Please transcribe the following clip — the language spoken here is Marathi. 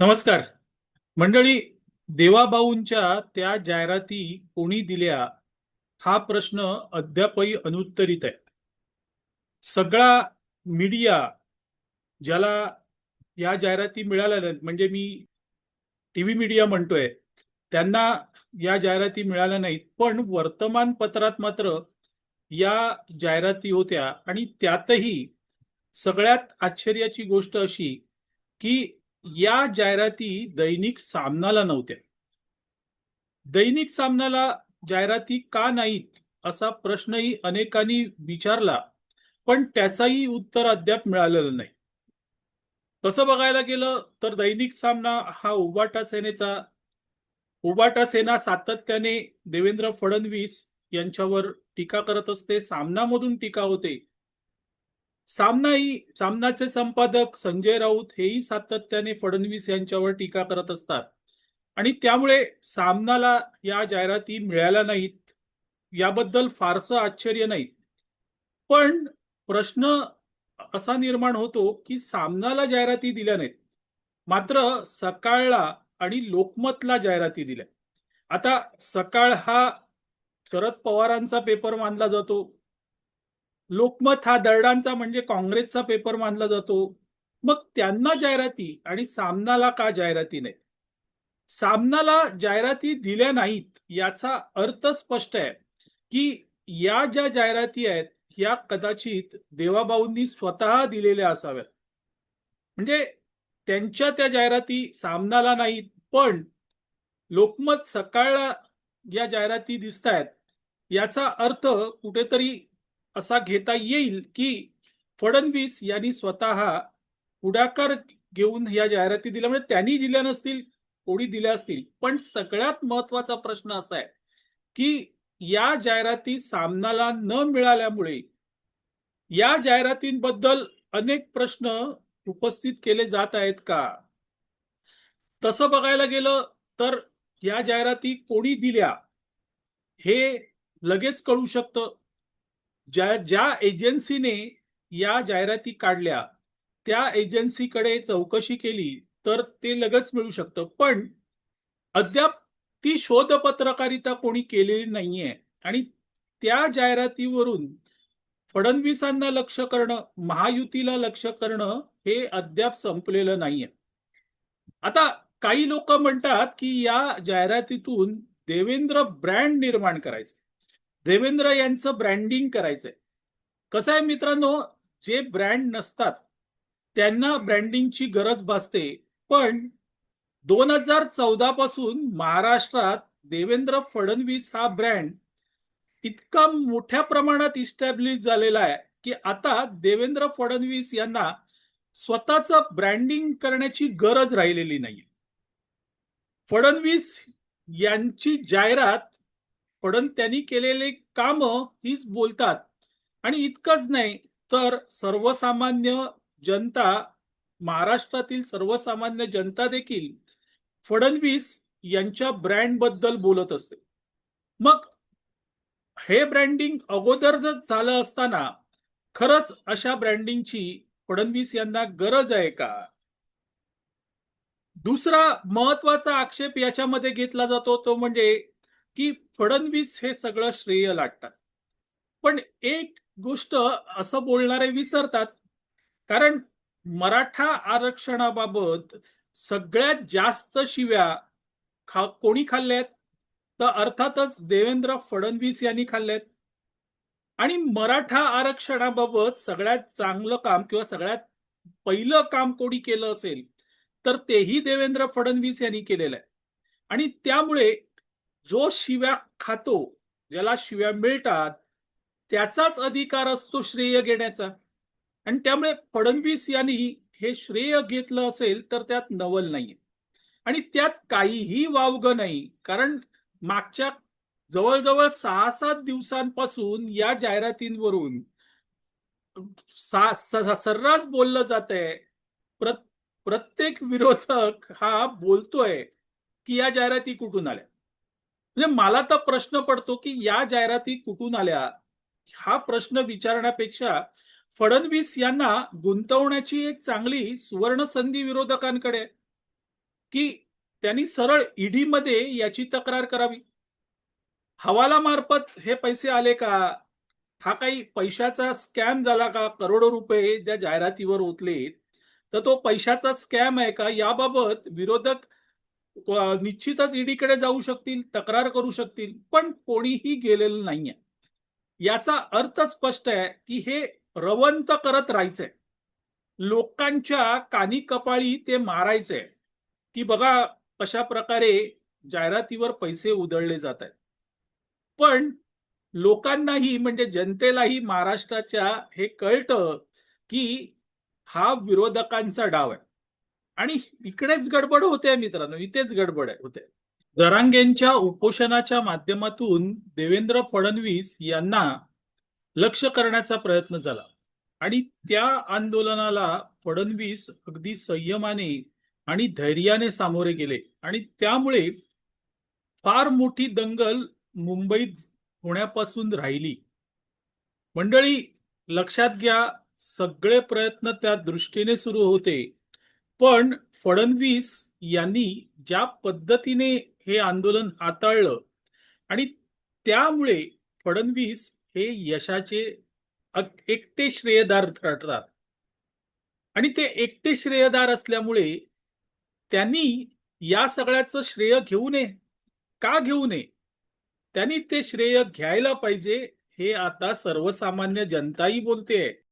नमस्कार. मंडळी देवाबाऊंच्या त्या जाहिराती कोणी दिल्या हा प्रश्न अद्यापही अनुत्तरित आहे. सगळा मीडिया ज्याला या जाहिराती मिळाल्या नाहीत म्हणजे मी टीव्ही मीडिया म्हणतोय त्यांना या जाहिराती मिळाल्या नाहीत पण वर्तमानपत्रात मात्र या जाहिराती होत्या आणि त्यातही सगळ्यात आश्चर्याची गोष्ट अशी की या जाहिराती दैनिक सामनाला नव्हत्या. दैनिक सामनाला जाहिराती का नाहीत असा प्रश्नही अनेकांनी विचारला पण त्याचाही उत्तर अद्याप मिळालेलं नाही. तसं बघायला गेलं तर दैनिक सामना हा उबाटा सेनेचा उबाटा सेना सातत्याने देवेंद्र फडणवीस यांच्यावर टीका करत असते सामनामधून टीका होते सामनाही सामनाचे संपादक संजय राऊत हेही सातत्याने फडणवीस यांच्यावर टीका करत असतात. आणि त्यामुळे सामनाला या जाहिराती मिळाल्या नाहीत याबद्दल फारसं आश्चर्य नाही. पण प्रश्न असा निर्माण होतो की सामनाला जाहिराती दिल्या नाहीत मात्र सकाळला आणि लोकमतला जाहिराती दिल्या. आता सकाळ हा शरद पवारांचा पेपर मानला जातो. लोकमत हा दरडांचा म्हणजे काँग्रेसचा पेपर मानला जातो. मग त्यांना जाहिराती आणि सामनाला का जाहिराती नाही सामनाला जाहिराती दिल्या नाहीत याचा अर्थ स्पष्ट आहे की या ज्या जाहिराती आहेत या कदाचित देवाभाऊंनी स्वतः दिलेल्या असाव्यात. म्हणजे त्यांच्या त्या जाहिराती सामनाला नाहीत पण लोकमत सकाळला या जाहिराती दिसत आहेत याचा अर्थ कुठेतरी असा घेता येईल की फडणवीस यांनी स्वतः पुढाकार घेऊन या जाहिराती दिल्या. म्हणजे त्यांनी दिल्या नसतील कोणी दिल्या असतील. पण सगळ्यात महत्त्वाचा प्रश्न असा आहे की या जाहिराती सामनाला न मिळाल्यामुळे या जाहिरातींबद्दल अनेक प्रश्न उपस्थित केले जात आहेत का? तसं बघायला गेलं तर या जाहिराती कोणी दिल्या हे लगेच कळू शकतं. ज्या ज्या एजन्सीने या जाहिराती काढल्या त्या एजन्सीकडे चौकशी केली तर ते लगेच मिळू शकतं. पण अद्याप ती शोध पत्रकारिता कोणी केलेली नाहीये आणि त्या जाहिरातीवरून फडणवीसांना लक्ष करणं महायुतीला लक्ष करणं हे अद्याप संपलेलं नाहीये. आता काही लोक म्हणतात की या जाहिरातीतून देवेंद्र ब्रँड निर्माण करायचे. देवेंद्र यांचं ब्रँडिंग करायचंय. कसं आहे मित्रांनो जे ब्रँड नसतात त्यांना ब्रँडिंगची गरज भासते. पण दोन हजार चौदा पासून महाराष्ट्रात देवेंद्र फडणवीस हा ब्रँड इतका मोठ्या प्रमाणात इस्टॅब्लिश झालेला आहे की आता देवेंद्र फडणवीस यांना स्वतःच ब्रँडिंग करण्याची गरज राहिलेली नाही फडणवीस यांची जाहिरात फडण त्यांनी केलेले काम हीच बोलतात. आणि इतकंच नाही तर सर्वसामान्य जनता महाराष्ट्रातील सर्वसामान्य जनता देखील फडणवीस यांच्या ब्रँडबद्दल बोलत असते. मग हे ब्रँडिंग अगोदर जर झालं असताना खरंच अशा ब्रँडिंगची फडणवीस यांना गरज आहे का? दुसरा महत्त्वाचा आक्षेप याच्यामध्ये घेतला जातो तो म्हणजे की फडणवीस हे सगळं श्रेय लाटतात. पण एक गोष्ट असं बोलणारे विसरतात कारण मराठा आरक्षणाबाबत सगळ्यात जास्त शिव्या खा कोणी खाल्ल्यात? तर अर्थातच देवेंद्र फडणवीस यांनी खाल्ल्यात. आणि मराठा आरक्षणाबाबत सगळ्यात चांगलं काम किंवा सगळ्यात पहिलं काम कोणी केलं असेल तर तेही देवेंद्र फडणवीस यांनी केलेलं आहे. आणि त्यामुळे जो शिव्या खातो ज्याला शिव्या मिळतात त्याचाच अधिकार असतो श्रेय घेण्याचा. आणि त्यामुळे फडणवीस यांनी हे श्रेय घेतलं असेल तर त्यात नवल नाहीये. आणि त्यात काहीही वावग नाही कारण मागच्या जवळजवळ सहा सात दिवसांपासून या जाहिरातींवरून सर्रास बोललं जात आहे प्रत्येक विरोधक हा बोलतोय की या जाहिराती कुठून आल्या? म्हणजे मला तर प्रश्न पडतो की या जाहिराती कुठून आल्या? हा प्रश्न विचारण्यापेक्षा फडणवीस यांना गुंतवण्याची एक चांगली सुवर्ण संधी विरोधकांकडे की त्यांनी सरळ ईडीमध्ये याची तक्रार करावी? हवालामार्फत हे पैसे आले का? हा काही पैशाचा स्कॅम झाला का? करोडो रुपये ज्या जाहिरातीवर ओतलेत तर तो पैशाचा स्कॅम आहे का? याबाबत विरोधक निश्चितच ईडीकडे जाऊ शकतील तक्रार करू शकतील पण कोणीही गेलेलं नाहीये. याचा अर्थ स्पष्ट आहे की हे रवंत करत राहायचंय. लोकांच्या कानी कपाळी ते मारायचंय. की बघा कशा प्रकारे जाहिरातीवर पैसे उधळले जात आहेत. पण लोकांनाही म्हणजे जनतेलाही महाराष्ट्राच्या हे कळतं की हा विरोधकांचा डाव आहे. आणि इकडेच गडबड होते मित्रांनो इथेच गडबड होते. दरांगेंच्या उपोषणाच्या माध्यमातून देवेंद्र फडणवीस यांना लक्ष करण्याचा प्रयत्न झाला. आणि त्या आंदोलनाला फडणवीस अगदी संयमाने आणि धैर्याने सामोरे गेले. आणि त्यामुळे फार मोठी दंगल मुंबईत होण्यापासून राहिली. मंडळी लक्षात घ्या सगळे प्रयत्न त्या दृष्टीने सुरू होते. पण फडणवीस यांनी ज्या पद्धतीने हे आंदोलन हाताळलं आणि त्यामुळे फडणवीस हे यशाचे एकटे श्रेयदार ठरतात. आणि ते एकटे श्रेयदार असल्यामुळे त्यांनी या सगळ्याचं श्रेय घेऊ नये. का घेऊ नये? त्यांनी ते श्रेय घ्यायला पाहिजे हे आता सर्वसामान्य जनताही बोलते